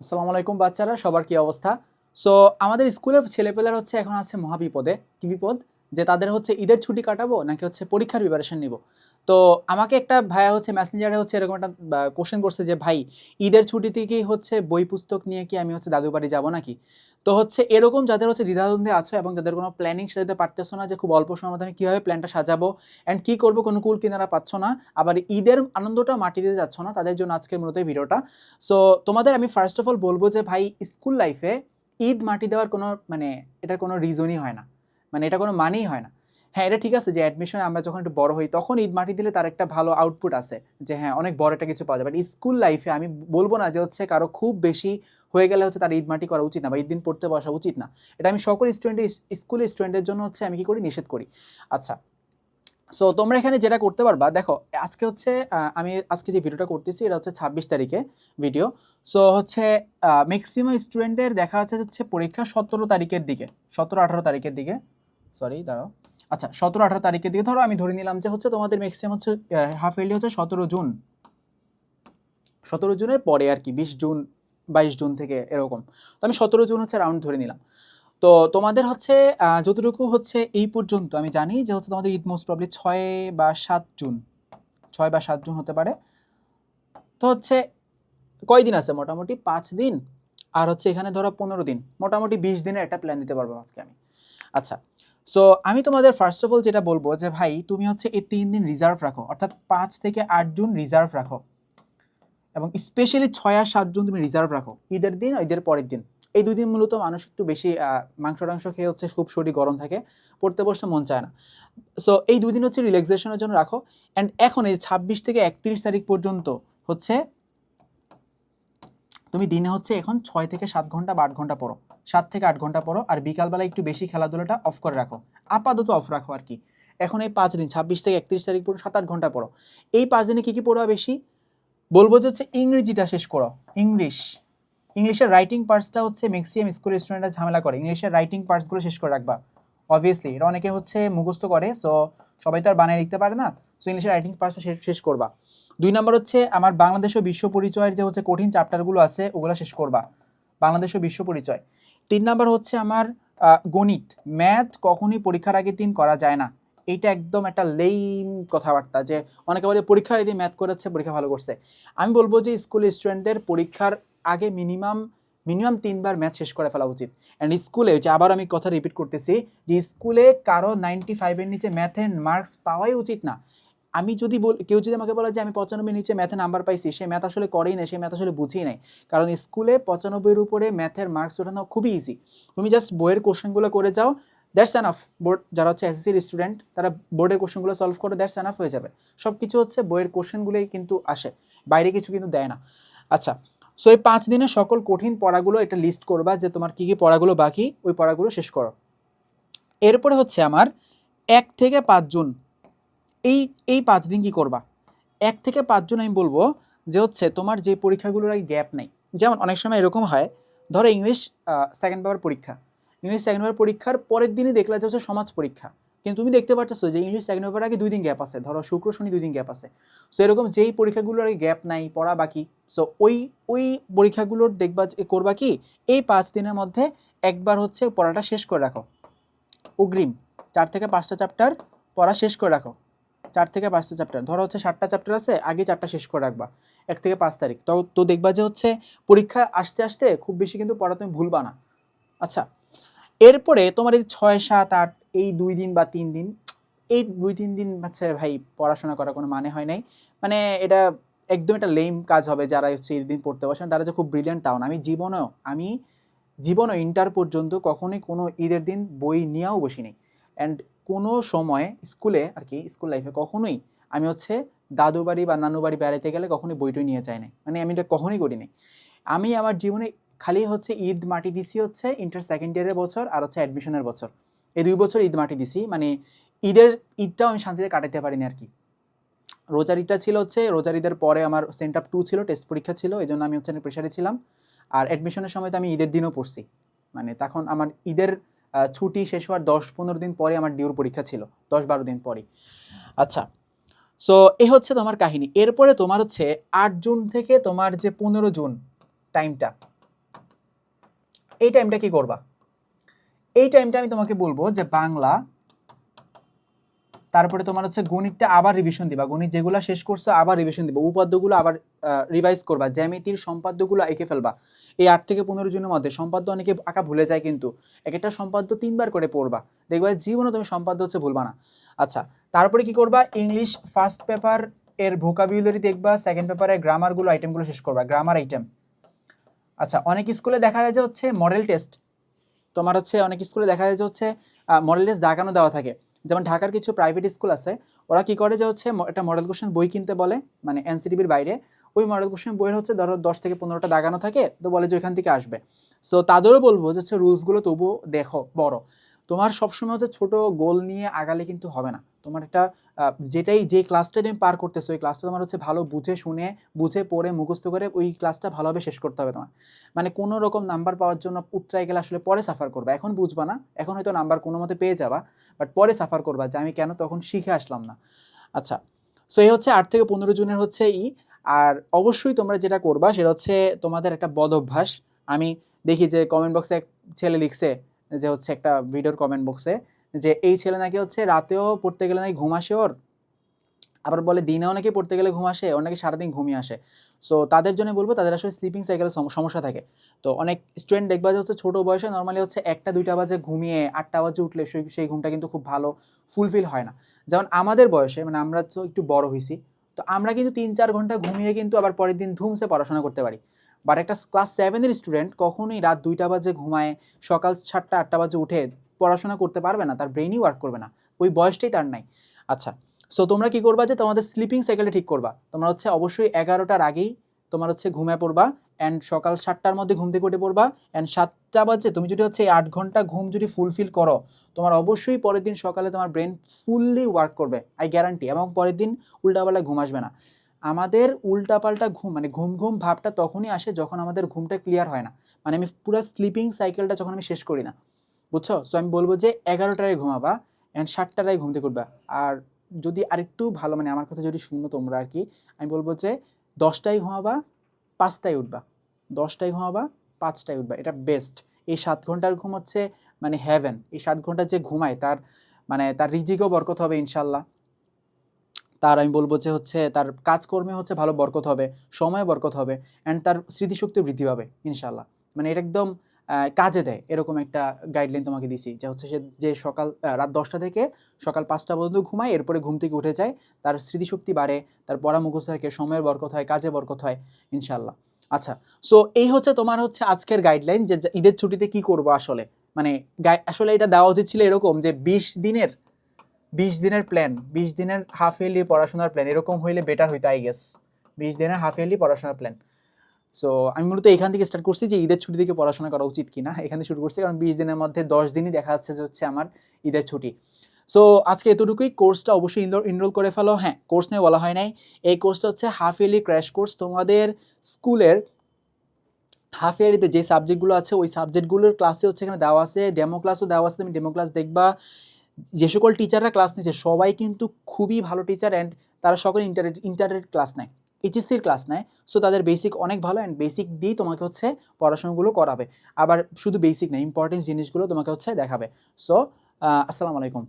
আসসালামু আলাইকুম বাচ্চারা, সবার কি অবস্থা? সো আমাদের স্কুলের ছেলেপেলার হচ্ছে এখন আছে মহাবিপদে। কি বিপদ? যে তাদের হচ্ছে ঈদের ছুটি কাটাবো নাকি হচ্ছে পরীক্ষার প্রিপারেশন নিব? তো আমাকে একটা ভাইয়া হচ্ছে মেসেঞ্জারে হচ্ছে এরকম একটা কোশ্চেন করছে যে, ভাই, ঈদের ছুটিতে কি হচ্ছে বই পুস্তক নিয়ে কি আমি হচ্ছে দাদু বাড়ি যাব নাকি? তো হচ্ছে এরকম যাদের হচ্ছে দ্বিধাদ্বন্দ্বে আছো এবং যাদের কোনো প্ল্যানিং সাজাতে পারতেছো না যে, খুব অল্প সময়ের মধ্যে আমি কীভাবে প্ল্যানটা সাজাবো অ্যান্ড কী করব, কোনো কুল কিনারা পাচ্ছ না। আবার ঈদের আনন্দটা মাটি দিতে যাচ্ছ না, তাদের জন্য আজকের মূলত ভিডিওটা সো তোমাদের আমি ফার্স্ট অফ অল বলব যে, ভাই স্কুল লাইফে ঈদ মাটি দেওয়ার কোনো মানে এটার কোনো রিজনই হয় না। মানে এটা কোনো মানেই হয় না। হ্যাঁ এটা ঠিক আছে যে অ্যাডমিশনে আমরা যখন একটু বড় হই, তখন ঈদ মাটি দিলে তার একটা ভালো আউটপুট আছে যে হ্যাঁ অনেক বড় একটা কিছু পাওয়া যাবে বাট স্কুল লাইফে আমি বলব না যে হচ্ছে কারও খুব বেশি হয়ে গেলে হচ্ছে তার ঈদ মাটি করা উচিত না বা ঈদ দিন পড়তে বসা উচিত না। এটা আমি সকল স্টুডেন্টের স্কুলের স্টুডেন্টের জন্য হচ্ছে আমি কি করি? নিষেধ করি। আচ্ছা সো তোমরা এখানে যেটা করতে পারবা, দেখো, আজকে হচ্ছে আমি আজকে যে ভিডিওটা করতেছি, এটা হচ্ছে ছাব্বিশ তারিখে ভিডিও সো হচ্ছে ম্যাক্সিমাম স্টুডেন্টদের দেখা যাচ্ছে হচ্ছে পরীক্ষা সতেরো তারিখের দিকে, সতেরো আঠারো তারিখের দিকে। সরি দাঁড়াও। আচ্ছা সতেরো, আঠারো তারিখের দিকে ধরো, আমি ধরে নিলাম যে হচ্ছে তোমাদের ম্যাক্সিমাম হচ্ছে হাফ ইয়ারলি হচ্ছে সতেরো জুন। সতেরো জুনের পরে আর কি, বিশ জুন, বাইশ জুন থেকে এরকম। তো আমি সতেরো জুন হচ্ছে রাউন্ড ধরে নিলাম। তো তোমাদের হচ্ছে যতটুকু হচ্ছে এই পর্যন্ত আমি জানি যে হচ্ছে তোমাদের ঈদ মোস্ট প্রবলি ছয় বা সাত জুন। ছয় বা সাত জুন হতে পারে। তো হচ্ছে কয়দিন আছে? মোটামুটি পাঁচ দিন। আর হচ্ছে এখানে ধরো পনেরো দিন। মোটামুটি বিশ দিনের একটা প্ল্যান দিতে পারব আজকে আমি। আচ্ছা সো আমি তোমাদের ফার্স্ট অফ অল যেটা বলব যে ভাই, তুমি হচ্ছে এই তিন দিন রিজার্ভ রাখো, অর্থাৎ পাঁচ থেকে আট জুন রিজার্ভ রাখো। এবং স্পেশালি ছয় আর সাত জুন তুমি রিজার্ভ রাখো, ঈদের দিন ঈদের পরের দিন। এই দুই দিন মূলত মানুষ একটু বেশি মাংস টাংস খেয়ে হচ্ছে খুব শরীর গরম থাকে, পড়তে বসতে মন চায় না। সো এই দুই দিন হচ্ছে রিল্যাক্সেশনের জন্য রাখো। অ্যান্ড এখন এই ছাব্বিশ থেকে একত্রিশ তারিখ পর্যন্ত হচ্ছে তুমি দিনে হচ্ছে এখন ছয় থেকে সাত ঘণ্টা বা আট ঘণ্টা পড়ো। সাত থেকে আট ঘণ্টা পড়ো আর বিকালবেলা একটু বেশি খেলাধুলাটা অফ করে রাখো। আপাতত অফ রাখো আর কি। এখন এই পাঁচ দিন, ছাব্বিশ থেকে একত্রিশ তারিখ পর্যন্ত সাত আট ঘণ্টা পড়ো। এই পাঁচ দিনে কী কী পড়বা বেশি? বলব যে হচ্ছে ইংরেজিটা শেষ করো। ইংলিশ। ইংলিশের রাইটিং পার্টসটা হচ্ছে ম্যাক্সিমাম স্কুলের স্টুডেন্টরা ঝামেলা করে। ইংলিশের রাইটিং পার্টসগুলো শেষ করে রাখবা। অবভিয়াসলি এটা অনেকে হচ্ছে মুখস্থ করে সো সবাই তো আর বানায় লিখতে পারে না। সো ইংলিশের রাইটিং পার্টসটা শেষ শেষ করবা। দুই নম্বর হচ্ছে, আমার বাংলাদেশ ও বিশ্ব পরিচয়ের যে হচ্ছে কঠিন চ্যাপ্টারগুলো আছে, ওগুলো শেষ করবা। বাংলাদেশ ও বিশ্ব পরিচয়। তিন নম্বর হচ্ছে আমার গণিত। ম্যাথ কখনই পরীক্ষার আগের দিন করা যায় না। এইটা একদম একটা লেইম কথাবার্তা যে অনেকে বলে, পরীক্ষার আগে ম্যাথ করেছে, পরীক্ষা ভালো করছে। আমি বলব যে স্কুলের স্টুডেন্টদের পরীক্ষার আগে মিনিমাম মিনিমাম তিনবার ম্যাথ শেষ করে ফেলা উচিত। অ্যান্ড স্কুলে যে আবার আমি কথা রিপিট করতেছি, যে স্কুলে কারও নাইনটি ফাইভের নিচে ম্যাথের মার্কস পাওয়াই উচিত না। আমি যদি বল, কেউ যদি আমাকে বলে যে আমি পঁচানব্বই নিচে ম্যাথে নাম্বার পাইছি, সে ম্যাথ আসলে করেই না সে ম্যাথ আসলে বুঝেই নাই। কারণ স্কুলে পঁচানব্বইয়ের উপরে ম্যাথের মার্কস ওঠানো খুবই ইজি তুমি জাস্ট বইয়ের কোশ্চেনগুলো করে যাও দ্যাটস অ্যানাফ বোর্ড, যারা হচ্ছে এসএসসির স্টুডেন্ট তারা বোর্ডের কোশ্চেনগুলো সলভ করে দ্যাটস অ্যানাফ হয়ে যাবে। সব কিছু হচ্ছে বইয়ের কোশ্চেনগুলোই কিন্তু আসে, বাইরে কিছু কিন্তু দেয় না। আচ্ছা সো এই পাঁচ দিনে সকল কঠিন পড়াগুলো এটা লিস্ট করবা যে তোমার কী কী পড়াগুলো বাকি, ওই পড়াগুলো শেষ করো। এরপরে হচ্ছে আমার এক থেকে পাঁচ জুন এই এই পাঁচ দিন কি করবা? এক থেকে পাঁচ জুন আমি বলব যে হচ্ছে তোমার যে পরীক্ষাগুলোর আগে গ্যাপ নেই। যেমন অনেক সময় এরকম হয়, ধরো ইংলিশ সেকেন্ড পেপার পরীক্ষা। ইংলিশ সেকেন্ড পেপার পরীক্ষার পরের দিনই দেখলা যে হচ্ছে সমাজ পরীক্ষা। কিন্তু তুমি দেখতে পাচ্ছ যে ইংলিশ সেকেন্ড পেপার আগে দুই দিন গ্যাপ আছে, ধরো শুক্র, শনি দুই দিন গ্যাপ আছে। সো এরকম যেই পরীক্ষাগুলোর আগে গ্যাপ নাই, পড়া বাকি। সো ওই ওই পরীক্ষাগুলোর দেখবা যে, করবা কি? এই পাঁচ দিনের মধ্যে একবার হচ্ছে পড়াটা শেষ করে রাখো। অগ্রিম, চার থেকে পাঁচটা চ্যাপ্টার পড়া শেষ করে রাখো। চার থেকে পাঁচটা চ্যাপ্টার ধরো হচ্ছে সাতটা চ্যাপ্টার আছে আগে চারটা শেষ করে রাখবা, এক থেকে পাঁচ তারিখ। তো তো দেখবা যে হচ্ছে পরীক্ষা আসতে আসতে খুব বেশি কিন্তু পড়া তুমি ভুলবা না। আচ্ছা এরপরে তোমার এই ছয়, সাত, আট, এই দুই দিন বা তিন দিন, এই দুই, তিন দিন হচ্ছে ভাই পড়াশোনা করার কোনো মানে হয় নাই। মানে এটা একদম একটা লেম কাজ হবে যারা হচ্ছে এই দিন পড়তে বসেন তারা যে খুব ব্রিলিয়ান্ট টাউন আমি জীবনেও, আমি জীবনও ইন্টার পর্যন্ত কখনোই কোনো ঈদের দিন বই নিয়েও বসিনি। অ্যান্ড কোনো সময় স্কুলে আর কি, স্কুল লাইফে কখনোই আমি হচ্ছে দাদু বাড়ি বা নানু বাড়ি বেড়াতে গেলে কখনোই বইটই নিয়ে যাই নাই। মানে আমি এটা কখনোই করিনি আমি আমার জীবনে খালি হচ্ছে ঈদ মাটি দিছি হচ্ছে ইন্টার সেকেন্ড ইয়ারের বছর আর হচ্ছে অ্যাডমিশনের বছর। এই দুই বছর ঈদ মাটি দিছি মানে ঈদের ঈদটাও আমি শান্তিতে কাটাতে পারিনি আর কি। রোজার ঈদটা ছিল হচ্ছে, রোজার ঈদের পরে আমার সেন্ট আপ টু ছিল টেস্ট পরীক্ষা ছিল, এই জন্য আমি হচ্ছে প্রেশারে ছিলাম। আর অ্যাডমিশনের সময় তো আমি ঈদের দিনও পড়ছি। মানে তখন আমার ঈদের ছুটি শেষ হওয়ার দশ পনেরো দিন পরে আমার ডিউর পরীক্ষা ছিল, দশ বারো দিন পরে আচ্ছা সো এ হচ্ছে তোমার কাহিনী। এরপরে তোমার হচ্ছে আট জুন থেকে তোমার যে পনেরো জুন টাইমটা এই টাইমটা কি করবা? এই টাইমটা আমি তোমাকে বলব যে বাংলা তারপরে তোমার হচ্ছে গণিতটা আবার রিভিশন দিবা। গণিত যেগুলো শেষ করছ আবার রিভিশন দিবা। উপাদ্যগুলো আবার রিভাইজ করবা। জ্যামিতির সম্পাদ্যগুলো এঁকে ফেলবা। এই আট থেকে পনেরো জনের মধ্যে সম্পাদ্য অনেকে আঁকা ভুলে যায় কিন্তু এক একটা সম্পাদ্য তিনবার করে পড়বা। দেখবা জীবনে তুমি সম্পাদ্য হচ্ছে ভুলবা না। আচ্ছা তারপরে কি করবা? ইংলিশ ফার্স্ট পেপার এর ভোকাবুলারি দেখবা সেকেন্ড পেপারের গ্রামারগুলো আইটেমগুলো শেষ করবা। গ্রামার আইটেম আচ্ছা অনেক স্কুলে দেখা যায় যে হচ্ছে মডেল টেস্ট তোমার হচ্ছে অনেক স্কুলে দেখা যায় যে হচ্ছে মডেল টেস্ট দাগানো দেওয়া থাকে। যেমন ঢাকার কিছু প্রাইভেট স্কুল আছে, ওরা কি করে যে হচ্ছে একটা মডেল কোশ্চেন বই কিনতে বলে মানে এনসিটিভির বাইরে। ওই মডেল কোশ্চেন বইয়ের হচ্ছে ধরো দশ থেকে পনেরোটা দাগানো থাকে, তো বলে যে ওইখান থেকে আসবে। সো তাদেরও বলব যে হচ্ছে রুলসগুলো তবুও দেখো বড়। তোমার সবসময় হচ্ছে ছোট গোল নিয়ে আগালে কিন্তু হবে না। তোমার একটা যেটাই, যে ক্লাসটা তুমি পার করতেছো, ওই ক্লাসটা তোমার হচ্ছে ভালো বুঝে শুনে, বুঝে পড়ে, মুখস্থ করে ওই ক্লাসটা ভালোভাবে শেষ করতে হবে তোমার। মানে কোনো রকম নাম্বার পাওয়ার জন্য উত্তরায় গেলে আসলে পরে সাফার করবা। এখন বুঝবা না, এখন হয়তো নাম্বার কোনো মতে পেয়ে যাবা বাট পরে সাফার করবা যে আমি কেন তখন শিখে আসলাম না। আচ্ছা সো এই হচ্ছে আট থেকে পনেরো জনের হচ্ছে ই। আর অবশ্যই তোমরা যেটা করবা সেটা হচ্ছে তোমাদের একটা বদ অভ্যাস। আমি দেখি যে কমেন্ট বক্সে এক ছেলে লিখছে যে হচ্ছে একটা ভিডিওর কমেন্ট বক্সে যে এই ছেলে নাকি হচ্ছে রাতেও পড়তে গেলে নাকি ঘুম আসে ওর? আবার বলে দিনেও নাকি পড়তে গেলে ঘুম আসে, ওর নাকি সারাদিন ঘুমিয়ে আসে। সো তাদের জন্য বলব, তাদের আসলে স্লিপিং সাইকেলের সমস্যা থাকে। তো অনেক স্টুডেন্ট দেখবা যে হচ্ছে ছোটো বয়সে নর্মালি হচ্ছে একটা, দুইটা বাজে ঘুমিয়ে আটটা বাজে উঠলে সেই সেই ঘুমটা কিন্তু খুব ভালো ফুলফিল হয় না। যেমন আমাদের বয়সে মানে আমরা তো একটু বড় হয়েছি তো আমরা কিন্তু তিন, চার ঘণ্টা ঘুমিয়ে কিন্তু আবার পরের দিন ধুমসে পড়াশোনা করতে পারি। বাট একটা ক্লাস সেভেনের স্টুডেন্ট কখনোই রাত দুইটা বাজে ঘুমায়, সকাল সাতটা, আটটা বাজে উঠে পড়াশোনা করতে পারবে না, তার ব্রেনই ওয়ার্ক করবে না। ওই বয়সটাই তার নাই। আচ্ছা সো তোমরা কি করবা যে তোমাদের স্লিপিং সাইকেলটা ঠিক করবা? তোমরা হচ্ছে অবশ্যই এগারোটার আগেই তোমার হচ্ছে ঘুমিয়ে পড়বা অ্যান্ড সকাল সাতটার মধ্যে ঘুম থেকে উঠে পড়বা অ্যান্ড সাতটা বাজে তুমি যদি হচ্ছে আট ঘণ্টা ঘুম যদি ফুলফিল করো, তোমার অবশ্যই পরের দিন সকালে তোমার ব্রেন ফুললি ওয়ার্ক করবে আই গ্যারান্টি এবং পরের দিন উল্টাপাল্টা ঘুম আসবে না। আমাদের উল্টাপাল্টা ঘুম মানে ঘুম ঘুম ভাবটা তখনই আসে যখন আমাদের ঘুমটা ক্লিয়ার হয় না। মানে আমি পুরো স্লিপিং সাইকেলটা যখন আমি শেষ করি না, বুঝছ? সো আমি বলব যে এগারোটায় ঘুমাবা অ্যান্ড সাতটায় ঘুম থেকে উঠবা। আর যদি আরেকটু ভালো মানে আমার কথা যদি শুনো তোমরা আর কি আমি বলব যে দশটায় ঘুমাবা, পাঁচটায় উঠবা। দশটায় ঘুমাবা, পাঁচটায় উঠবা। এটা বেস্ট এই সাত ঘণ্টার ঘুম হচ্ছে মানে হ্যাভেন এই সাত ঘণ্টা যে ঘুমায়, তার মানে তার রিজিকও বরকত হবে ইনশাল্লাহ। তার আমি বলব যে হচ্ছে তার কাজকর্মে হচ্ছে ভালো বরকত হবে, সময় বরকত হবে অ্যান্ড তার স্মৃতিশক্তি বৃদ্ধি পাবে ইনশাল্লাহ মানে এটা একদম কাজে দেয়, এরকম একটা গাইডলাইন তোমাকে দিছি যে হচ্ছে সে যে সকাল রাত দশটা থেকে সকাল পাঁচটা পর্যন্ত ঘুমায়, এরপরে ঘুম থেকে উঠে যায়, তার স্মৃতিশক্তি বাড়ে, তার পড়া মুখস্থ থাকে, সময়ের বরকত হয়, কাজে বরকত হয় ইনশাল্লাহ আচ্ছা সো এই হচ্ছে তোমার হচ্ছে আজকের গাইডলাইন যে ঈদের ছুটিতে কি করব আসলে? মানে আসলে এটা দেওয়া উচিত ছিল এরকম যে বিশ দিনের বিশ দিনের প্ল্যান বিশ দিনের হাফ ইয়ারলি পড়াশোনার প্ল্যান এরকম হইলে বেটার হইতো আই গেস বিশ দিনের হাফ ইয়ারলি পড়াশোনার প্ল্যান সো আমি মূলত এখান থেকে স্টার্ট করছি যে ঈদের ছুটি থেকে পড়াশোনা করা উচিত কিনা। এখান শুরু করছি কারণ বিশ দিনের মধ্যে দশ দিনই দেখা যাচ্ছে যে হচ্ছে আমার ঈদের ছুটি। সো আজকে এতটুকুই। কোর্সটা অবশ্যই ইনরোল ইনরোল করে ফেলো। হ্যাঁ কোর্স নিয়ে বলা হয় নাই। এই কোর্সটা হচ্ছে হাফ ইয়ারলি ক্র্যাশ কোর্স তোমাদের স্কুলের হাফ ইয়ারিতে যে সাবজেক্টগুলো আছে, ওই সাবজেক্টগুলোর ক্লাসে হচ্ছে এখানে দেওয়া আছে। ডেমো ক্লাসও দেওয়া আছে। তুমি ডেমো ক্লাস দেখবা। যে সকল টিচাররা ক্লাস নিচ্ছে সবাই কিন্তু খুবই ভালো টিচার অ্যান্ড তারা সকল ইন্টারনেট ইন্টারনেট ক্লাস নেয় এইচএসসির ক্লাস নেয় সো তাদের বেসিক অনেক ভালো অ্যান্ড বেসিক দিয়েই তোমাকে হচ্ছে পড়াশোনাগুলো করাবে। আবার শুধু বেসিক না ইম্পর্টেন্স জিনিসগুলো তোমাকে হচ্ছে দেখাবে। সো আসসালামু আলাইকুম।